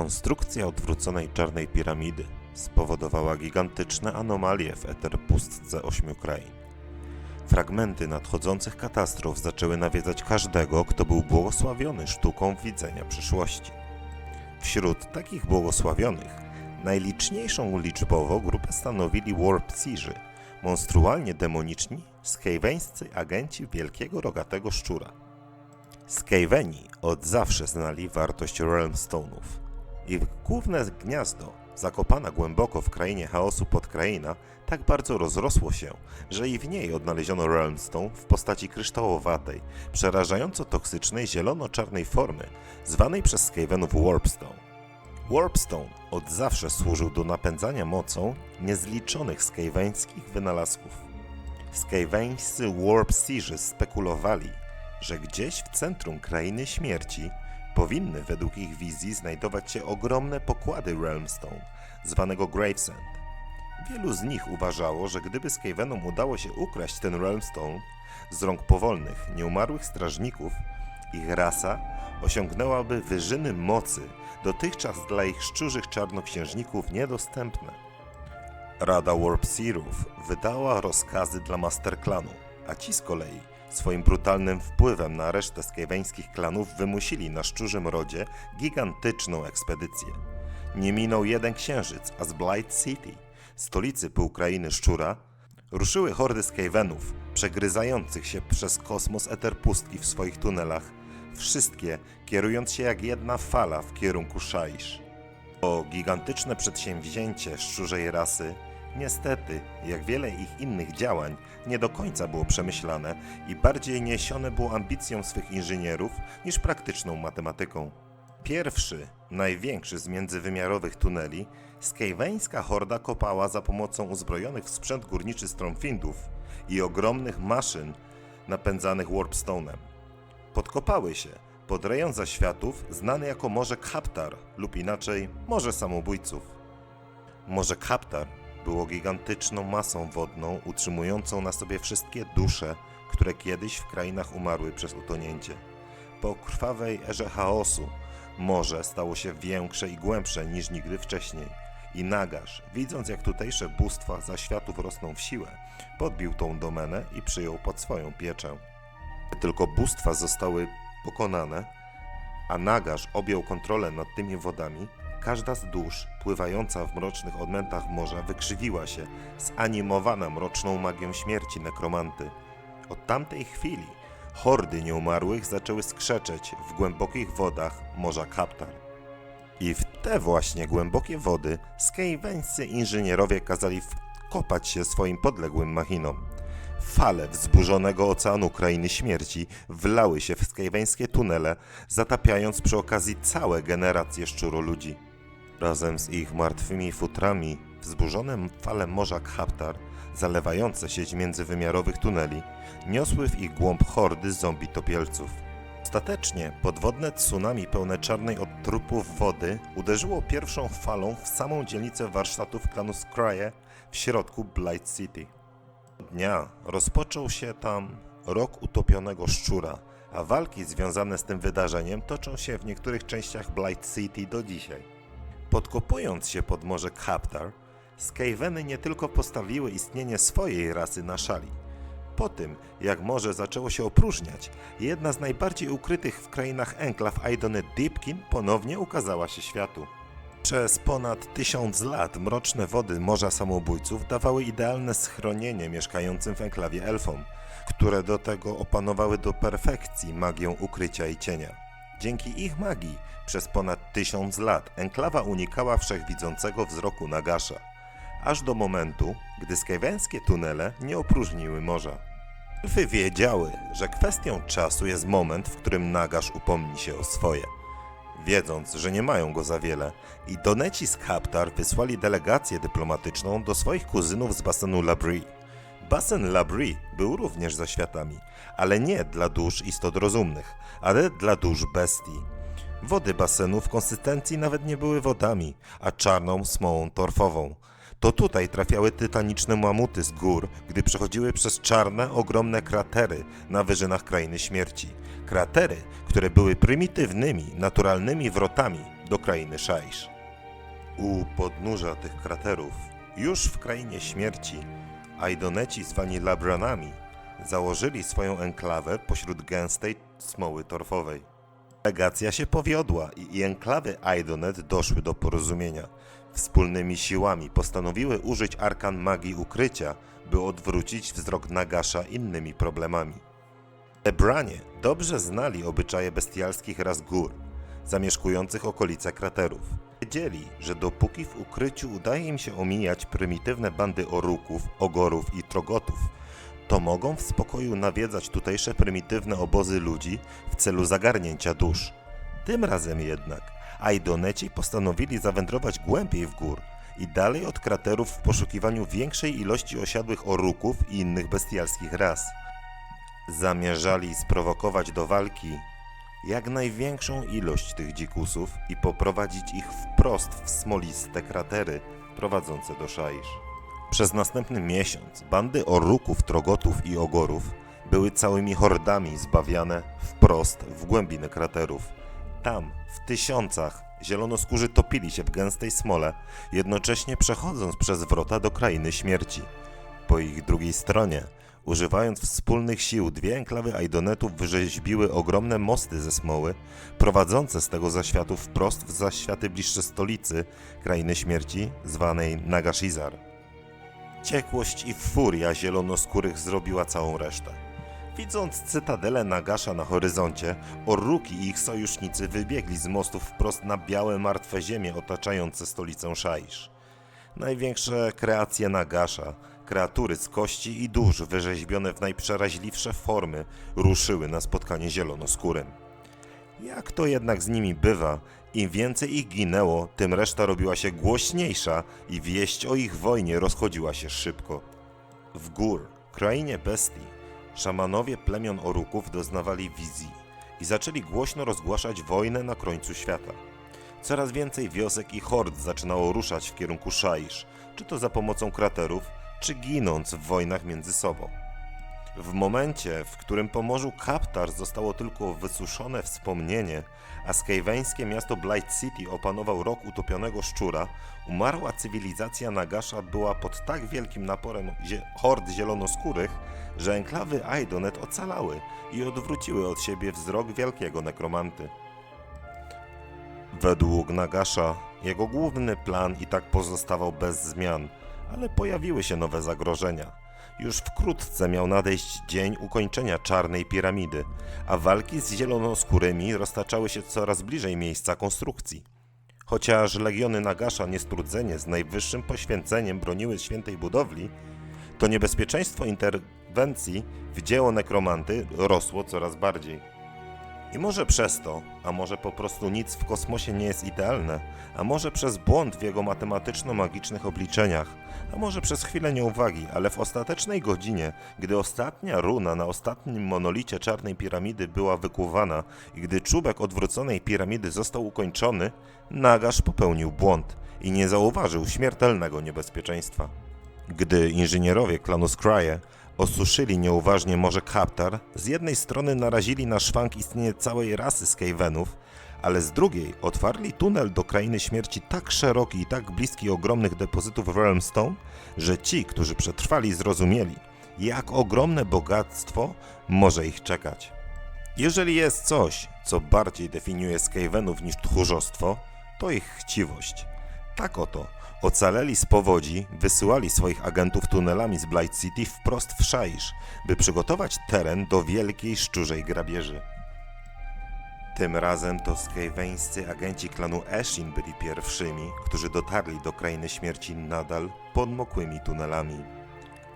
Konstrukcja odwróconej czarnej piramidy spowodowała gigantyczne anomalie w eterpustce ośmiu krain. Fragmenty nadchodzących katastrof zaczęły nawiedzać każdego, kto był błogosławiony sztuką widzenia przyszłości. Wśród takich błogosławionych najliczniejszą liczbowo grupę stanowili Warp Seerzy, monstrualnie demoniczni, skejweńscy agenci wielkiego rogatego szczura. Skejweni od zawsze znali wartość Realmstone'ów. Ich główne gniazdo, zakopana głęboko w krainie chaosu podkraina, tak bardzo rozrosło się, że i w niej odnaleziono Realmstone w postaci kryształowatej, przerażająco toksycznej zielono-czarnej formy, zwanej przez Skavenów Warpstone. Warpstone od zawsze służył do napędzania mocą niezliczonych skaveńskich wynalazków. Skaveńscy Warp Seerzy spekulowali, że gdzieś w centrum krainy śmierci powinny według ich wizji znajdować się ogromne pokłady Realmstone, zwanego Gravesend. Wielu z nich uważało, że gdyby Skavenom udało się ukraść ten Realmstone z rąk powolnych, nieumarłych strażników, ich rasa osiągnęłaby wyżyny mocy, dotychczas dla ich szczurzych czarnoksiężników niedostępne. Rada Warpseerów wydała rozkazy dla Masterklanu, a ci z kolei swoim brutalnym wpływem na resztę skaveńskich klanów wymusili na szczurzym rodzie gigantyczną ekspedycję. Nie minął jeden księżyc, a z Blight City, stolicy półkrainy szczura, ruszyły hordy skavenów, przegryzających się przez kosmos eterpustki w swoich tunelach, wszystkie kierując się jak jedna fala w kierunku Szaisz. To gigantyczne przedsięwzięcie szczurzej rasy, niestety, jak wiele ich innych działań, nie do końca było przemyślane i bardziej niesione było ambicją swych inżynierów niż praktyczną matematyką. Pierwszy, największy z międzywymiarowych tuneli, skejweńska horda kopała za pomocą uzbrojonych w sprzęt górniczy Stormfindów i ogromnych maszyn napędzanych Warpstone'em. Podkopały się pod rejon zaświatów znany jako Morze Kaptar lub inaczej Morze Samobójców. Morze Kaptar było gigantyczną masą wodną utrzymującą na sobie wszystkie dusze, które kiedyś w krainach umarły przez utonięcie. Po krwawej erze chaosu morze stało się większe i głębsze niż nigdy wcześniej. I Nagasz, widząc jak tutejsze bóstwa zaświatów rosną w siłę, podbił tą domenę i przyjął pod swoją pieczę. Gdy tylko bóstwa zostały pokonane, a Nagasz objął kontrolę nad tymi wodami, każda z dusz pływająca w mrocznych odmętach morza wykrzywiła się, zanimowana mroczną magią śmierci nekromanty. Od tamtej chwili hordy nieumarłych zaczęły skrzeczeć w głębokich wodach Morza Kaptar. I w te właśnie głębokie wody skejweńscy inżynierowie kazali wkopać się swoim podległym machinom. Fale wzburzonego oceanu krainy śmierci wlały się w skejweńskie tunele, zatapiając przy okazji całe generacje szczuroludzi. Razem z ich martwymi futrami wzburzone fale morza Khaptar, zalewające sieć międzywymiarowych tuneli, niosły w ich głąb hordy zombie topielców. Ostatecznie podwodne tsunami pełne czarnej od trupów wody uderzyło pierwszą falą w samą dzielnicę warsztatów klanu Scrye w środku Blight City. Dnia rozpoczął się tam rok utopionego szczura, a walki związane z tym wydarzeniem toczą się w niektórych częściach Blight City do dzisiaj. Podkopując się pod morze Kaptar, Skaveny nie tylko postawiły istnienie swojej rasy na szali. Po tym, jak morze zaczęło się opróżniać, jedna z najbardziej ukrytych w krainach enklaw Aidony Deepkin ponownie ukazała się światu. Przez ponad tysiąc lat mroczne wody Morza Samobójców dawały idealne schronienie mieszkającym w enklawie elfom, które do tego opanowały do perfekcji magię ukrycia i cienia. Dzięki ich magii przez ponad tysiąc lat enklawa unikała wszechwidzącego wzroku Nagasza, aż do momentu, gdy skajwenskie tunele nie opróżniły morza. Elfy wiedziały, że kwestią czasu jest moment, w którym Nagasz upomni się o swoje. Wiedząc, że nie mają go za wiele, i Doneci z Kaptar wysłali delegację dyplomatyczną do swoich kuzynów z basenu Labrie. Basen Labrie był również za światami, ale nie dla dusz istot rozumnych, ale dla dusz bestii. Wody basenu w konsystencji nawet nie były wodami, a czarną smołą torfową. To tutaj trafiały tytaniczne mamuty z gór, gdy przechodziły przez czarne, ogromne kratery na wyżynach krainy śmierci. Kratery, które były prymitywnymi, naturalnymi wrotami do krainy Szajsz. U podnóża tych kraterów, już w krainie śmierci, Aidoneci zwani Labranami założyli swoją enklawę pośród gęstej smoły torfowej. Delegacja się powiodła i, i enklawy Aidonet doszły do porozumienia. Wspólnymi siłami postanowiły użyć arkan magii ukrycia, by odwrócić wzrok Nagasza innymi problemami. Ebranie dobrze znali obyczaje bestialskich ras gór, zamieszkujących okolice kraterów. Wiedzieli, że dopóki w ukryciu udaje im się omijać prymitywne bandy oruków, ogorów i trogotów, to mogą w spokoju nawiedzać tutejsze prymitywne obozy ludzi w celu zagarnięcia dusz. Tym razem jednak Aidoneci postanowili zawędrować głębiej w gór i dalej od kraterów w poszukiwaniu większej ilości osiadłych oruków i innych bestialskich ras. Zamierzali sprowokować do walki jak największą ilość tych dzikusów i poprowadzić ich wprost w smoliste kratery prowadzące do Szaisz. Przez następny miesiąc bandy oruków, trogotów i ogorów były całymi hordami zbawiane wprost w głębiny kraterów. Tam, w tysiącach, zielonoskórzy topili się w gęstej smole, jednocześnie przechodząc przez wrota do krainy śmierci. Po ich drugiej stronie, używając wspólnych sił, dwie enklawy Aidonetów wyrzeźbiły ogromne mosty ze smoły, prowadzące z tego zaświatu wprost w zaświaty bliższe stolicy krainy śmierci, zwanej Nagashizar. Ciekłość i furia zielonoskórych zrobiła całą resztę. Widząc cytadelę Nagasza na horyzoncie, Oruki i ich sojusznicy wybiegli z mostów wprost na białe, martwe ziemie otaczające stolicę Szaisz. Największe kreacje Nagasza, kreatury z kości i dusz wyrzeźbione w najprzeraźliwsze formy, ruszyły na spotkanie zielonoskórym. Jak to jednak z nimi bywa, im więcej ich ginęło, tym reszta robiła się głośniejsza i wieść o ich wojnie rozchodziła się szybko. W gór, krainie bestii, szamanowie plemion Oruków doznawali wizji i zaczęli głośno rozgłaszać wojnę na końcu świata. Coraz więcej wiosek i hord zaczynało ruszać w kierunku Szaisz, czy to za pomocą kraterów, czy ginąc w wojnach między sobą. W momencie, w którym po morzu Kaptar zostało tylko wysuszone wspomnienie, a skaveńskie miasto Blight City opanował rok utopionego szczura, umarła cywilizacja Nagasza była pod tak wielkim naporem zie- hord zielonoskórych, że enklawy Aidonet ocalały i odwróciły od siebie wzrok wielkiego nekromanty. Według Nagasza jego główny plan i tak pozostawał bez zmian, ale pojawiły się nowe zagrożenia. Już wkrótce miał nadejść dzień ukończenia czarnej piramidy, a walki z zielonoskórymi roztaczały się coraz bliżej miejsca konstrukcji. Chociaż legiony Nagasza niestrudzenie z najwyższym poświęceniem broniły świętej budowli, to niebezpieczeństwo interwencji w dzieło nekromanty rosło coraz bardziej. I może przez to, a może po prostu nic w kosmosie nie jest idealne, a może przez błąd w jego matematyczno-magicznych obliczeniach, a może przez chwilę nieuwagi, ale w ostatecznej godzinie, gdy ostatnia runa na ostatnim monolicie czarnej piramidy była wykuwana i gdy czubek odwróconej piramidy został ukończony, Nagasz popełnił błąd i nie zauważył śmiertelnego niebezpieczeństwa. Gdy inżynierowie klanu Scrye osuszyli nieuważnie Morze Kaptar, z jednej strony narazili na szwank istnienie całej rasy Skavenów, ale z drugiej otwarli tunel do krainy śmierci tak szeroki i tak bliski ogromnych depozytów Realmstone, że ci, którzy przetrwali, zrozumieli, jak ogromne bogactwo może ich czekać. Jeżeli jest coś, co bardziej definiuje Skavenów niż tchórzostwo, to ich chciwość. Tak oto, ocaleli z powodzi, wysyłali swoich agentów tunelami z Blight City wprost w Szaisz, by przygotować teren do wielkiej szczurzej grabieży. Tym razem to skaveńscy agenci klanu Eshin byli pierwszymi, którzy dotarli do krainy śmierci nadal pod mokłymi tunelami.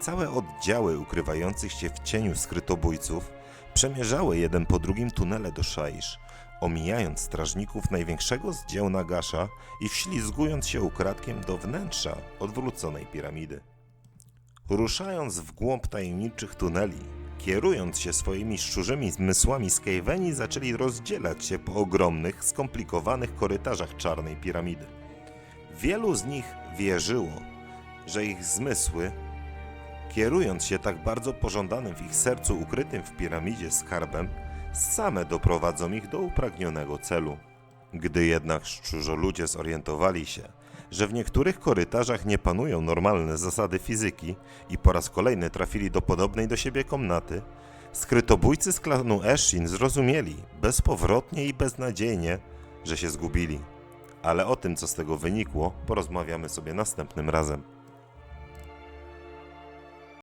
Całe oddziały ukrywających się w cieniu skrytobójców przemierzały jeden po drugim tunele do Szaisz, omijając strażników największego z dzieł Nagasza i wślizgując się ukradkiem do wnętrza odwróconej piramidy. Ruszając w głąb tajemniczych tuneli, kierując się swoimi szczurzymi zmysłami Skaveni zaczęli rozdzielać się po ogromnych, skomplikowanych korytarzach czarnej piramidy. Wielu z nich wierzyło, że ich zmysły, kierując się tak bardzo pożądanym w ich sercu ukrytym w piramidzie skarbem, same doprowadzą ich do upragnionego celu. Gdy jednak szczurzoludzie zorientowali się, że w niektórych korytarzach nie panują normalne zasady fizyki i po raz kolejny trafili do podobnej do siebie komnaty, skrytobójcy z klanu Eshin zrozumieli bezpowrotnie i beznadziejnie, że się zgubili. Ale o tym, co z tego wynikło, porozmawiamy sobie następnym razem.